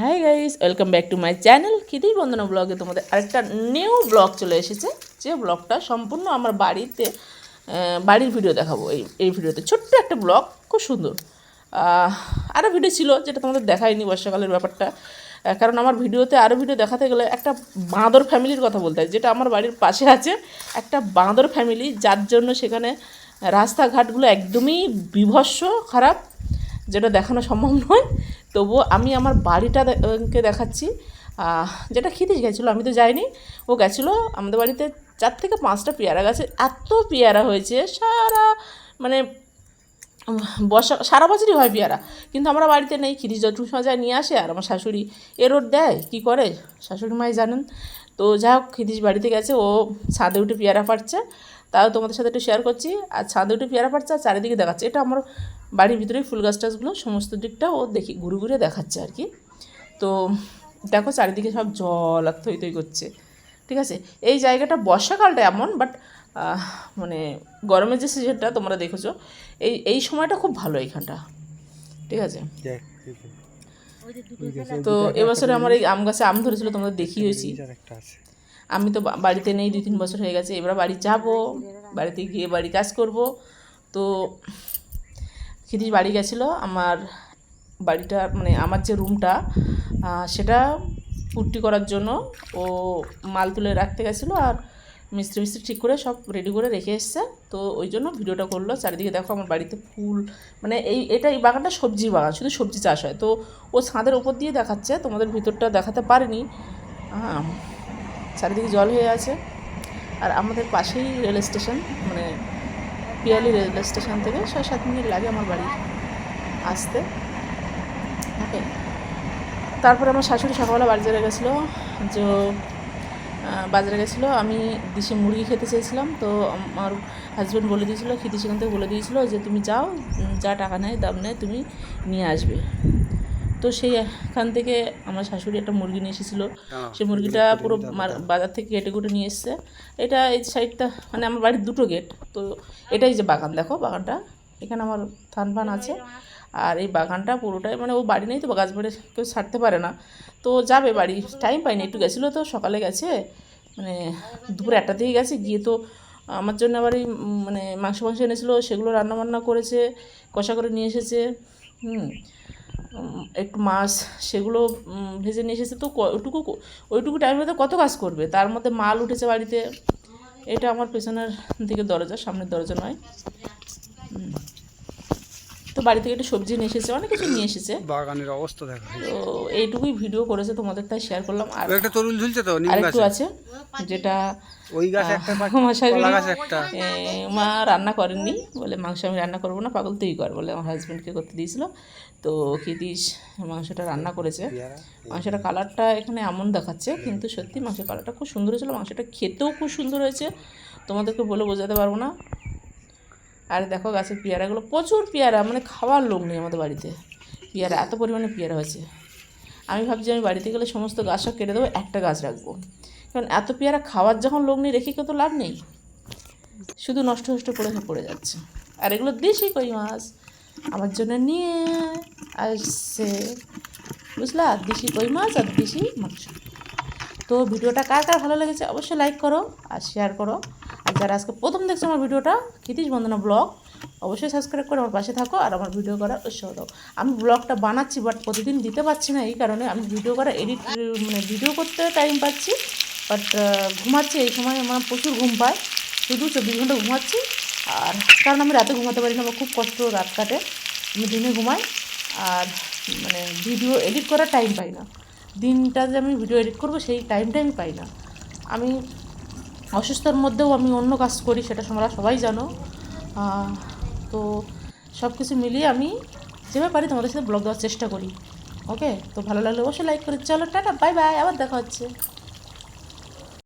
Hi guys welcome back to my channel Khidir Bandana ব্লগে তোমাদের আরেকটা নিউ ব্লগ চলে এসেছে। যে ব্লগটা সম্পূর্ণ আমার বাড়িতে বাড়ির ভিডিও দেখাবো। এই এই ভিডিওতে ছোট্ট একটা ব্লগ খুব সুন্দর। আরও ভিডিও ছিল যেটা তোমাদের দেখায়নি বর্ষাকালের ব্যাপারটা। কারণ আমার ভিডিওতে আরও ভিডিও দেখাতে গেলে একটা বাঁদর ফ্যামিলির কথা বলতে হয়, যেটা আমার বাড়ির পাশে আছে। একটা বাঁদর ফ্যামিলি যার জন্য সেখানে রাস্তাঘাটগুলো একদমই বিভৎস খারাপ, যেটা দেখানো সম্ভব নয়। তবুও আমি আমার বাড়িটা কে দেখাচ্ছি। যেটা খিদিস গেছিল, আমি তো যাইনি। ও গেছিল আমাদের বাড়িতে চার থেকে পাঁচটা পেয়ারা গাছে। এত পেয়ারা হয়েছে, সারা মানে বর্ষা, সারা বছরই হয় পেয়ারা। কিন্তু আমরা বাড়িতে নেই। খিরিশ যতটুকু সময় যায় নিয়ে আসে আর আমার শাশুড়ি এরোর দেয়, কি করে? শাশুড়ি মাই জানেন। তো যা হোক খিদিস বাড়িতে গেছে, ও ছাদে উঠে পেয়ারা পাড়ছে তাও তোমাদের সাথে একটু শেয়ার করছি। আর ছাদে উঠে পেয়ারা পাড়ছে আর চারিদিকে দেখাচ্ছে। এটা আমার বাড়ির ভিতরে ফুল গাছ টাছগুলো, সমস্ত দিকটা ও দেখি, ঘুরে ঘুরে দেখাচ্ছে আর কি। তো দেখো চারিদিকে সব জল আর থই থই করছে। ঠিক আছে? এই জায়গাটা বর্ষাকালটা এমন বাট মানে গরমের যে সিজনটা তোমরা দেখেছ, এই এই সময়টা খুব ভালো এইখানটা। ঠিক আছে? তো এবছরে আমার এই আম গাছে আম ধরেছিল তোমাদের দেখিয়েছি আমি তো বাড়িতে নেই দুই তিন বছর হয়ে গেছে এবার বাড়ি যাব বাড়িতে গিয়ে বাড়ি কাজ করব। তো খিদিস বাড়ি গেছিল আমার বাড়িটা মানে আমার যে রুমটা সেটা পুট্টি করার জন্য ও মাল তুলে রাখতে গেছিল আর মিস্ত্রি মিস্ত্রি ঠিক করে সব রেডি করে রেখে এসছে। তো ওই জন্য ভিডিওটা করল। চারিদিকে দেখো আমার বাড়িতে ফুল মানে এই, এটা এই বাগানটা সবজির বাগান, শুধু সবজি চাষ হয়। তো ও ছাদের ওপর দিয়ে দেখাচ্ছে, তোমাদের ভিতরটা দেখাতে পারেনি। হ্যাঁ চারিদিকে জল হয়ে আছে। আর আমাদের পাশেই রেল স্টেশন মানে পিয়ালি রেল স্টেশন থেকে ছয় সাত মিনিট লাগে আমার বাড়ি আসতে। ওকে। তারপরে আমার শাশুড়ি সকালবেলা বাড়ি চলে গেছিল। যে বাজারে গেছিল আমি দেশি মুরগি খেতে চেয়েছিলাম তো আমার হাজব্যান্ড বলে দিয়েছিলো খিদি সেখান থেকে বলে দিয়েছিলো যে তুমি যাও যা টাকা নেয় দাম নেয় তুমি নিয়ে আসবে। তো সেই এখান থেকে আমার শাশুড়ি একটা মুরগি নিয়ে এসেছিল। সেই মুরগিটা পুরো বাজার থেকে কেটে কুটে নিয়ে এসছে। এটা এই সাইডটা মানে আমার বাড়ির দুটো গেট তো এটাই যে বাগান দেখো বাগানটা। এখানে আমার থান ফান আছে। আর এই বাগানটা পুরোটাই মানে ও বাড়ি নেই তো, গাছ বাড়ি কেউ ছাড়তে পারে না। তো যাবে বাড়ি টাইম পাইনি, একটু গেছিল তো, সকালে গেছে। মানে দুপুর একটা দিকে গেছে, গিয়ে তো আমার জন্য আবার এই মানে মাংস মাংস এনেছিলো, সেগুলো রান্না বান্না করেছে, কষা করে নিয়ে এসেছে। হুম একটু মাছ, সেগুলো ভেজে নিয়ে এসেছে। তো ওইটুকু ওইটুকু টাইমে তো কত কাজ করবে? তার মধ্যে মাল উঠেছে বাড়িতে। এটা আমার পেছনের দিকে দরজা, সামনের দরজা নয়। বাড়ি থেকে একটু সবজি নিয়ে এসেছে অনেক কিছু নিয়ে এসেছে। বাগানের অবস্থা দেখা। তো এইটুকুই ভিডিও করেছে তোমাদের তাই শেয়ার করলাম। আর একটা তরুল ঝুলছে তো নিম আরেকটু আছে যেটা ওই গাছে একটা শাশুড়ি কলা একটা। মা রান্না করেননি বলে মাংস আমি রান্না করব না পাগল তুই কর বলে আমার হাজব্যান্ডকে করতে দিয়েছিল। তো খিদিস মাংসটা রান্না করেছে। মাংসটা কালারটা এখানে এমন দেখাচ্ছে কিন্তু সত্যি মাংসের কালারটা খুব সুন্দর হয়েছিল মাংসটা খেতেও খুব সুন্দর হয়েছে। তোমাদেরকে বলে বোঝাতে পারব না। আর দেখো গাছের পেয়ারাগুলো প্রচুর পেয়ারা মানে খাওয়ার লোক নেই আমাদের বাড়িতে। পেয়ারা, এত পরিমাণে পেয়ারা হয়েছে। আমি ভাবছি আমি বাড়িতে গেলে সমস্ত গাছ সব কেটে দেবো, একটা গাছ রাখব। কারণ এত পেয়ারা খাওয়ার যখন লোক নেই, রেখে কত লাভ নেই। শুধু নষ্ট নষ্ট করে পড়ে যাচ্ছে। আর এগুলো দেশি কই মাছ? আমার জন্য নিয়ে আসছে। বুঝলা? দেশি কই মাছ আর দেশি মাংস। তো ভিডিওটা কার কার ভালো লেগেছে অবশ্যই লাইক করো আর শেয়ার করো। যারা আজকে প্রথম দেখছ আমার ভিডিওটা, ক্ষিতিশ বন্দনা ব্লগ, অবশ্যই সাবস্ক্রাইব করে আমার পাশে থাকো আর আমার ভিডিও করার উৎসাহ দাও। আমি ব্লগটা বানাচ্ছি বাট প্রতিদিন দিতে পারছি না এই কারণে আমি ভিডিও করা এডিট মানে ভিডিও করতে টাইম পাচ্ছি বাট ঘুমাচ্ছি এই সময় আমার প্রচুর ঘুম পায়। শুধু চব্বিশ ঘণ্টা ঘুমাচ্ছি আর কারণ আমি রাতে ঘুমাতে পারি না, আমার খুব কষ্ট রাত কাটে। আমি দিনে ঘুমাই আর মানে ভিডিও এডিট করার টাইম পাই না। দিনটা যে আমি ভিডিও এডিট করব সেই টাইমটা আমি পাই না। আমি অসুস্থর মধ্যেও আমি অন্য কাজ করি, সেটা তোমরা সবাই জানো। তো সব কিছু মিলিয়ে আমি যেভাবে পারি তোমাদের সাথে ব্লগ দেওয়ার চেষ্টা করি। ওকে তো ভালো লাগলে অবশ্যই লাইক করে চলো, টাটা বাই বাই আবার দেখা হচ্ছে।